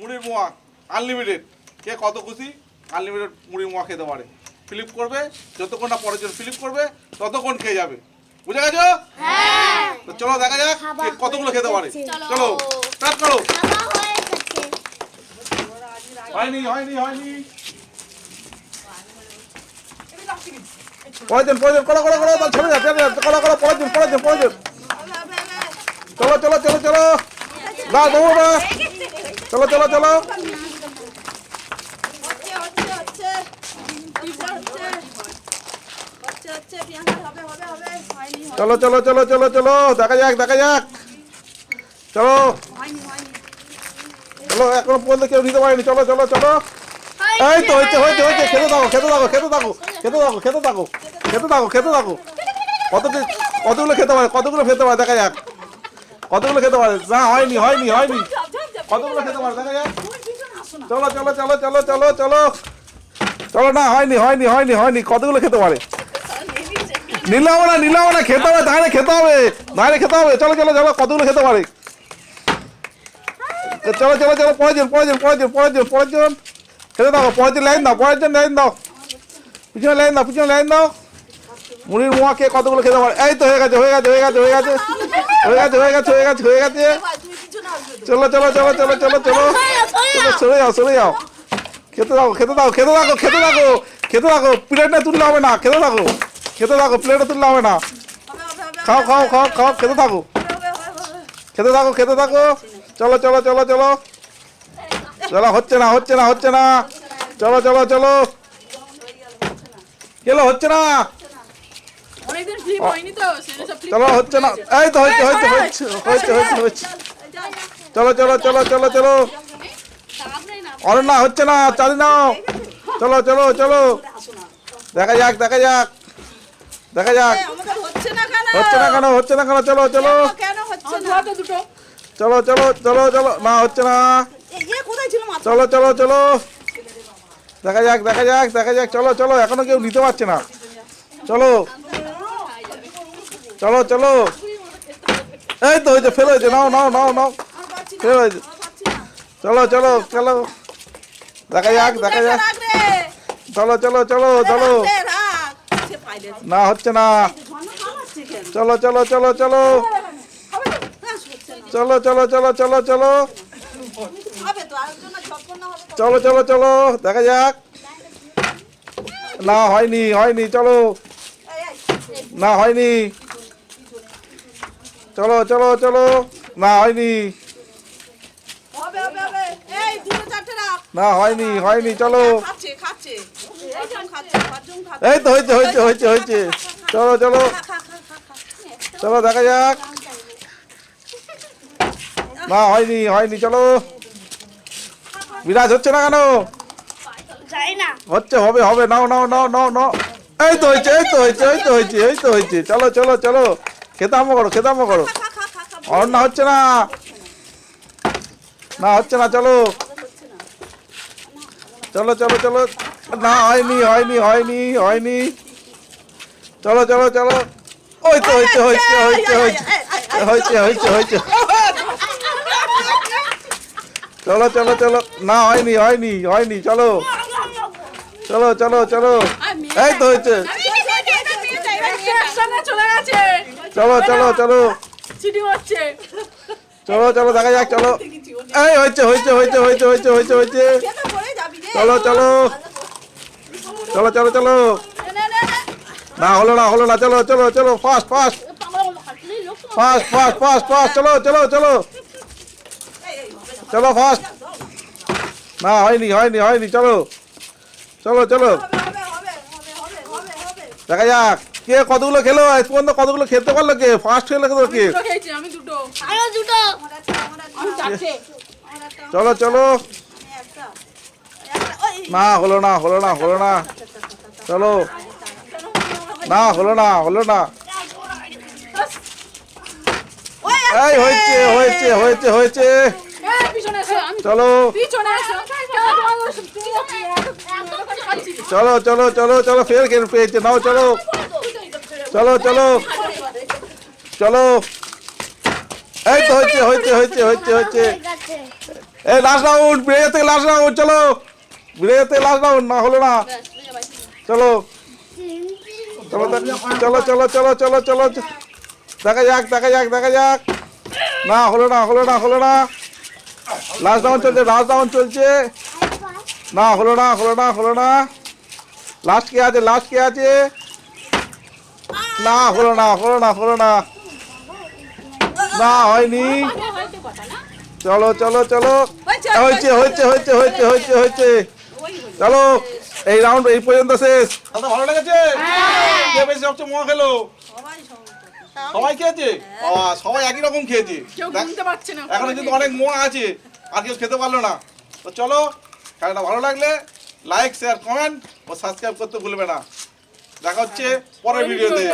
মুড়ির মোয়া আনলিমিটেড কে কত খুশি? আনলিমিটেড মুড়ির মোয়া খেতে পারে। ফিলিপ করবে যতক্ষণ না পরের জন ফিলিপ করবে ততক্ষণ খেয়ে যাবে। বুঝে গেছো? তো চলো দেখা যাক কে কতগুলো খেতে পারে। চলো স্টার্ট করো। হয়নি হয়নি হয়নি। পরের জন পরের জন করো করো করো ছেড়ে যা ছেড়ে যা করো করো পরের জন চলো চলো চলো চলো। না দেবো না চলো চলো চলো। চলো চলো চলো চলো চলো। দেখা যাক দেখা যাক। চলো। চলো এখনও পর্যন্ত কেউ নিতে পারেনি। চলো চলো চলো। এই তো হয়েছে হয়েছে হয়েছে। খেতে থাকো খেতে থাকো খেতে থাকো খেতে থাকো খেতে থাকো খেতে থাকো খেতে থাকো কত কতগুলো খেতে পারে? কতগুলো খেতে পারে? দেখা যাক। কতগুলো খেতে পারে? না হয়নি হয়নি হয়নি। কতগুলো খেতে পারে দেখা যাক। চলো চলো চলো চলো চলো চলো। চলো না হয়নি হয়নি হয়নি হয়নি। কতগুলো খেতে পারে? নিলাম না নিলাম না খেতে হবে খেতে হবে খেতে হবে। চলো চলো চলো কতগুলো খেতে পারে? চলো চলো চলো পরের পরের জন পরের পরের পরের খেতে দাও পরের লাইন দাও পরের লাইন দাও। পিছনে লাইন দাও পিছনে লাইন দাও। মুড়ির মোয়া কে কতগুলো খেতে পারে? এই তো হয়ে গেছে হয়ে গেছে হয়ে গেছে হয়ে গেছে। হয়ে গেছে হয়ে গেছে হয়ে গেছে। হয়ে গেছে চলো চলো চলো চলো চলো চলো চলো সরে যাও সরে যাও খেতে দাও খেতে দাও খেতে থাকো খেতে থাকো খেতে থাকো প্লেটে তুললে হবে না খেতে থাকো খেতে থাকো প্লেটে তুললে হবে না খাও খাও খাও খাও খেতে থাকো খেতে থাকো খেতে থাকো চলো চলো চলো চলো চলো হচ্ছে না হচ্ছে না হচ্ছে না চলো চলো চলো কেলো হচ্ছে না চলো হচ্ছে না এই তো হচ্ছে হচ্ছে হচ্ছে হচ্ছে হচ্ছে হচ্ছে চলো চলো চলো চলো চলো। অরে না হচ্ছে না চালি নাও। চলো চলো চলো। দেখা যাক দেখা যাক। দেখা যাক। হচ্ছে না কেন? হচ্ছে না কেন হচ্ছে না কেন চলো চলো। কেন হচ্ছে না? দুটো। চলো চলো চলো চলো। না হচ্ছে না। চলো চলো চলো। দেখা যাক দেখা যাক দেখা যাক। চলো চলো এখনও কেউ নিতে পারছে না। চলো। চলো চলো। এই তো হয়েছে ফেল হয়েছে নাও নাও নাও নাও। চলো চলো চলো দেখা যাক দেখা যাক চলো চলো চলো চলো না হচ্ছে না চলো চলো চলো চলো চলো চলো চলো চলো চলো। চলো চলো চলো দেখা যাক না হয়নি হয়নি চলো না হয়নি চলো চলো চলো না হয়নি হবে হবে হবে এই দুটো চারটে রাখ না হয়নি হয়নি চলো। এই তো হয়েছে হয়েছে হয়েছে হয়েছে। চলো চলো। চলো দেখা যাক। না হয়নি হয়নি চলো। বিরাজ হচ্ছে না কেন? হচ্ছে হবে হবে নাও নাও নাও নাও নাও। এই তো হয়েছে এই তো হয়েছে এই তো হয়েছে এই তো হয়েছে। চলো চলো চলো। খেতে আরম্ভ করো। খেতে আরম্ভ করো না হচ্ছে না। না হচ্ছে না চলো। চলো চলো চলো। না, হয়নি হয়নি হয়নি হয়নি। চলো চলো চলো। ওই তো হয়েছে হয়েছে হয়েছে হয়েছে হয়েছে হয়েছে চলো চলো চলো। না, হয়নি হয়নি হয়নি, চলো। চলো চলো চলো। এই তো হয়েছে চলে, চলো চলো। চলো চলো, দেখা যাক, চলো। এই হয়েছে হয়েছে হয়েছে হয়েছে হয়েছে হয়েছে হয়েছে চলো চলো। চলো চলো চলো। নে, হলো না হলো না চলো চলো চলো fast fast fast fast fast fast চলো চলো চলো। চলো ফাস্ট না হয়নি হয়নি হয়নি চলো। চলো চলো। দেখা যাক কে কতগুলো খেলো আজ পর্যন্ত কতগুলো খেতে পারল কে? ফার্স্ট খেলো তো কে? চলো খেয়েছি না, হলো না হলো না হলো না। চলো। না, হলো না হলো না। এই, হয়েছে হয়েছে হয়েছে হয়েছে। চলো। চলো চলো চলো চলো, ফের খেল পেয়েছে। নাও, চলো। চলো চলো। চলো। এই তো হয়েছে হয়েছে হয়েছে হয়েছে। হয়েছে এই লাস্ট রাউন্ড ব্রিজের থেকে লাস্ট রাউন্ড চলো। থেকে লাস্ট রাউন্ড না হলো না। চলো। চলো চলো চলো চলো চলো চলো দেখা যাক দেখা যাক দেখা যাক। না হলো না হলো না হলো না। লাস্ট রাউন্ড চলছে লাস্ট রাউন্ড চলছে। না হলো না হলো না হলো না। লাস্ট কে আছে লাস্ট কে আছে? না হলো না হলো না হলো না। না হয়নি। চলো চলো চলো। হয়েছে হয়েছে হয়েছে হয়েছে হয়েছে হয়েছে। চলো এই রাউন্ড এই পর্যন্ত শেষ। দাদা ভালো লেগেছে? কে বেশি সবচেয়ে মজা খেলো? সবাই খেয়েছে? বাবা, সবাই একই রকম খেয়েছে। এখনও কিন্তু অনেক মোয়া আছে আর কেউ খেতে পারল না। তো চলো খেলাটা ভালো লাগলে লাইক শেয়ার কমেন্ট ও সাবস্ক্রাইব করতে ভুলবে না। দেখা হচ্ছে পরের ভিডিওতে।